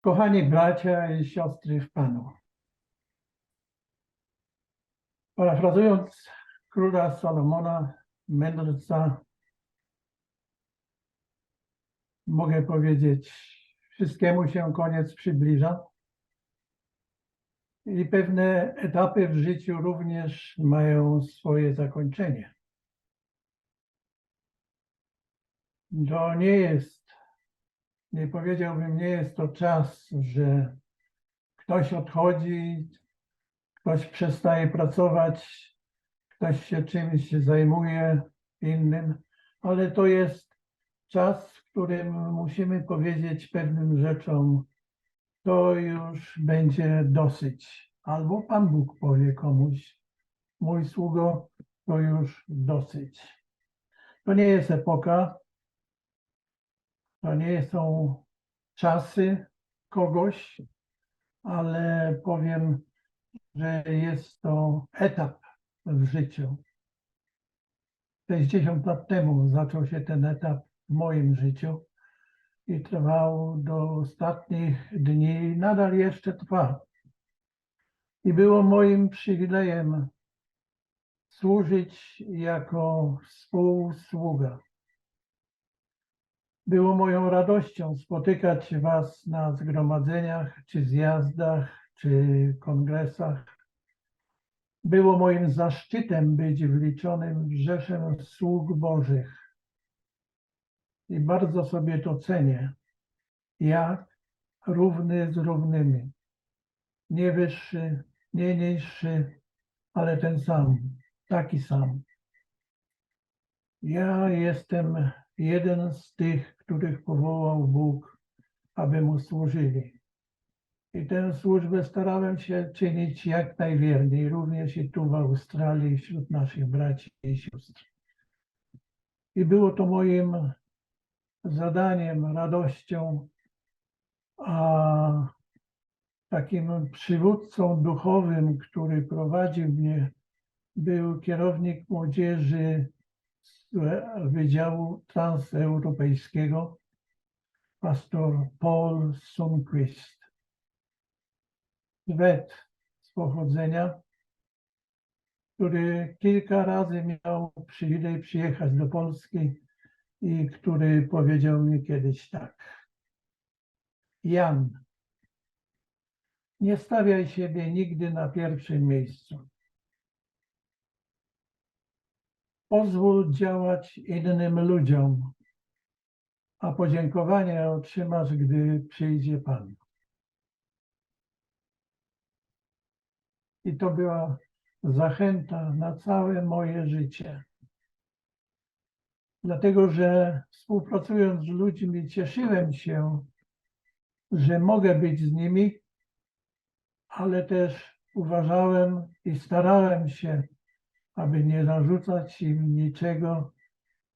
Kochani bracia i siostry w Panu. Parafrazując króla Salomona, mędrca, mogę powiedzieć, wszystkiemu się koniec przybliża. I pewne etapy w życiu również mają swoje zakończenie. To nie jest, powiedziałbym, nie jest to czas, że ktoś odchodzi, ktoś przestaje pracować, ktoś się czymś zajmuje innym, ale to jest czas, w którym musimy powiedzieć pewnym rzeczom, to już będzie dosyć. Albo Pan Bóg powie komuś, mój sługo, to już dosyć. To nie jest epoka, to nie są czasy kogoś, ale powiem, że jest to etap w życiu. 60 lat temu zaczął się ten etap w moim życiu i trwał do ostatnich dni nadal jeszcze trwa. I było moim przywilejem służyć jako współsługa. Było moją radością spotykać Was na zgromadzeniach, czy zjazdach, czy kongresach. Było moim zaszczytem być wliczonym w rzeszę sług Bożych. I bardzo sobie to cenię, jak równy z równymi. Nie wyższy, nie niższy, ale ten sam, taki sam. Ja jestem jeden z tych, których powołał Bóg, aby mu służyli. I tę służbę starałem się czynić jak najwierniej, również i tu w Australii, wśród naszych braci i sióstr. I było to moim zadaniem, radością, a takim przywódcą duchowym, który prowadził mnie, był kierownik młodzieży Wydziału Transeuropejskiego, pastor Paul Sundquist. Szwed z pochodzenia, który kilka razy miał przywilej przyjechać do Polski i który powiedział mi kiedyś tak. Jan, nie stawiaj siebie nigdy na pierwszym miejscu. Pozwól działać innym ludziom, a podziękowanie otrzymasz, gdy przyjdzie Pan. I to była zachęta na całe moje życie. Dlatego, że współpracując z ludźmi, cieszyłem się, że mogę być z nimi, ale też uważałem i starałem się, aby nie narzucać im niczego,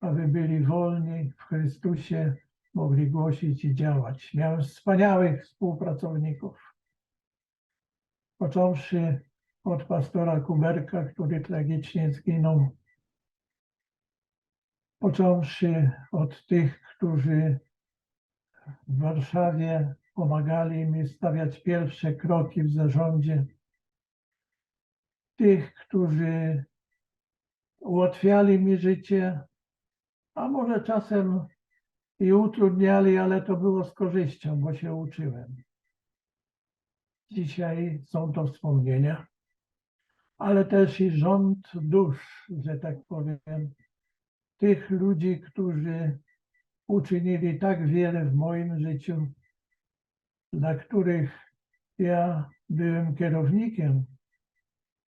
aby byli wolni w Chrystusie, mogli głosić i działać. Miałem wspaniałych współpracowników. Począwszy od pastora Kuberka, który tragicznie zginął, począwszy od tych, którzy w Warszawie pomagali mi stawiać pierwsze kroki w zarządzie, tych, którzy ułatwiali mi życie, a może czasem i utrudniali, ale to było z korzyścią, bo się uczyłem. Dzisiaj są to wspomnienia, ale też i rząd dusz, że tak powiem, tych ludzi, którzy uczynili tak wiele w moim życiu, dla których ja byłem kierownikiem,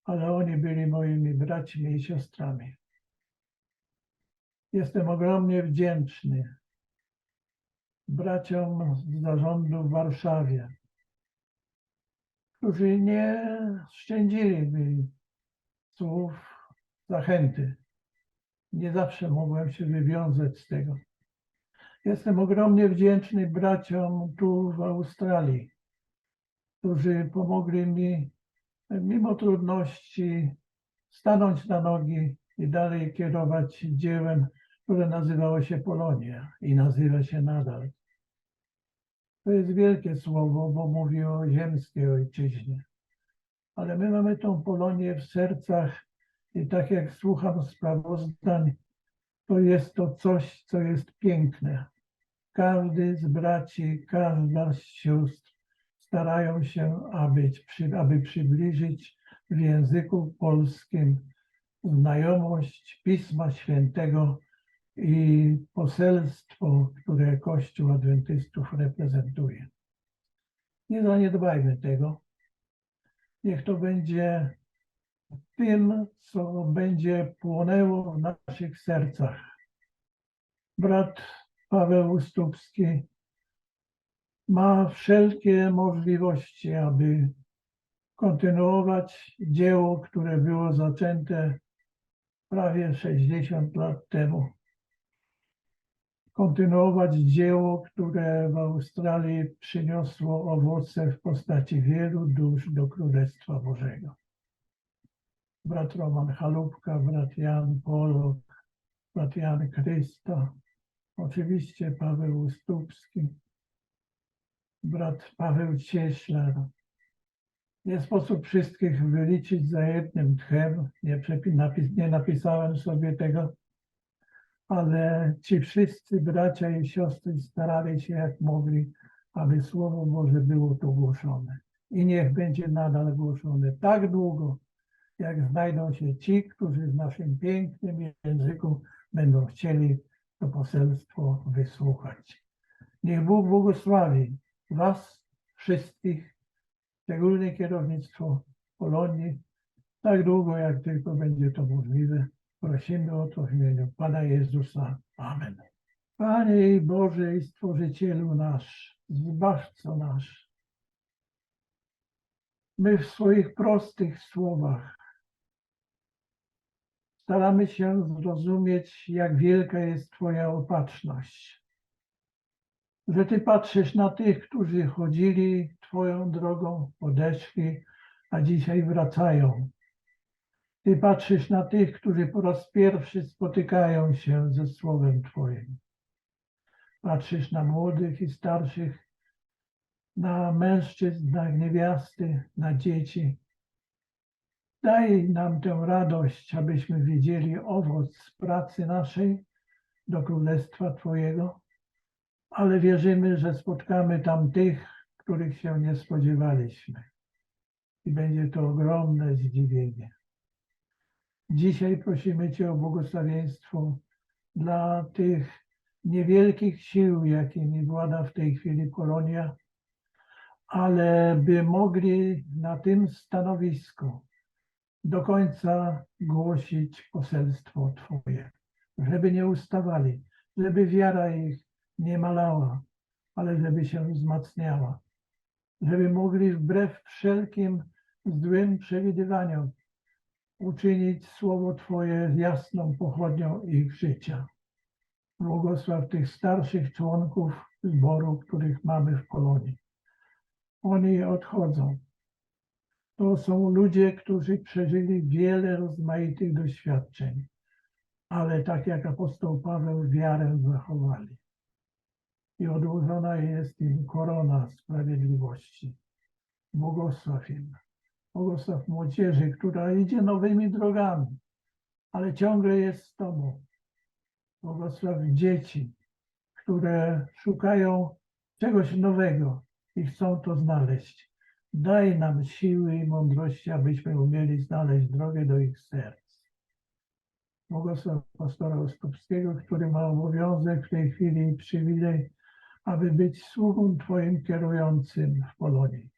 ale oni byli moimi braćmi i siostrami. Jestem ogromnie wdzięczny braciom z zarządu w Warszawie, którzy nie szczędzili mi słów zachęty. Nie zawsze mogłem się wywiązać z tego. Jestem ogromnie wdzięczny braciom tu w Australii, którzy pomogli mi mimo trudności stanąć na nogi i dalej kierować dziełem, które nazywało się Polonia i nazywa się nadal. To jest wielkie słowo, bo mówi o ziemskiej ojczyźnie. Ale my mamy tą Polonię w sercach i tak jak słucham sprawozdań, to jest to coś, co jest piękne. Każdy z braci, każda z sióstr starają się, aby, aby przybliżyć w języku polskim znajomość Pisma Świętego i poselstwo, które Kościół Adwentystów reprezentuje. Nie zaniedbajmy tego. Niech to będzie tym, co będzie płonęło w naszych sercach. Brat Paweł Ustupski ma wszelkie możliwości, aby kontynuować dzieło, które było zaczęte prawie 60 lat temu. Kontynuować dzieło, które w Australii przyniosło owoce w postaci wielu dusz do Królestwa Bożego. Brat Roman Chalupka, brat Jan Polok, brat Jan Krysta, oczywiście Paweł Ustupski, brat Paweł Cieślar, nie sposób wszystkich wyliczyć za jednym tchem. Nie, napis, nie napisałem sobie tego, ale ci wszyscy bracia i siostry starali się jak mogli, aby Słowo Boże było tu głoszone. I niech będzie nadal głoszone tak długo, jak znajdą się ci, którzy w naszym pięknym języku będą chcieli to poselstwo wysłuchać. Niech Bóg błogosławi Was wszystkich szczególnie kierownictwo Polonii, tak długo jak tylko będzie to możliwe. Prosimy o to w imieniu Pana Jezusa. Amen. Panie i Boże i Stworzycielu nasz, Zbawco nasz, my w swoich prostych słowach staramy się zrozumieć, jak wielka jest Twoja opatrzność że Ty patrzysz na tych, którzy chodzili Twoją drogą, odeszli, a dzisiaj wracają. Ty patrzysz na tych, którzy po raz pierwszy spotykają się ze Słowem Twoim. Patrzysz na młodych i starszych, na mężczyzn, na niewiasty, na dzieci. Daj nam tę radość, abyśmy widzieli owoc pracy naszej do Królestwa Twojego ale wierzymy, że spotkamy tam tych, których się nie spodziewaliśmy. I będzie to ogromne zdziwienie. Dzisiaj prosimy Cię o błogosławieństwo dla tych niewielkich sił, jakimi włada w tej chwili Polonia, ale by mogli na tym stanowisku do końca głosić poselstwo Twoje, żeby nie ustawali, żeby wiara ich nie malała, ale żeby się wzmacniała, żeby mogli wbrew wszelkim złym przewidywaniom uczynić Słowo Twoje jasną pochodnią ich życia. Błogosław tych starszych członków zboru, których mamy w Polonii. Oni odchodzą. To są ludzie, którzy przeżyli wiele rozmaitych doświadczeń, ale tak jak apostoł Paweł wiarę zachowali i odłożona jest im korona sprawiedliwości. Błogosław im. Błogosław młodzieży, która idzie nowymi drogami, ale ciągle jest z Tobą. Błogosław dzieci, które szukają czegoś nowego i chcą to znaleźć. Daj nam siły i mądrości, abyśmy umieli znaleźć drogę do ich serc. Błogosław pastora Oskopskiego, który ma obowiązek w tej chwili i przywilej aby być sługą Twoim kierującym w Polonii.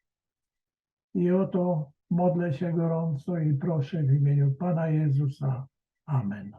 I oto modlę się gorąco i proszę w imieniu Pana Jezusa. Amen.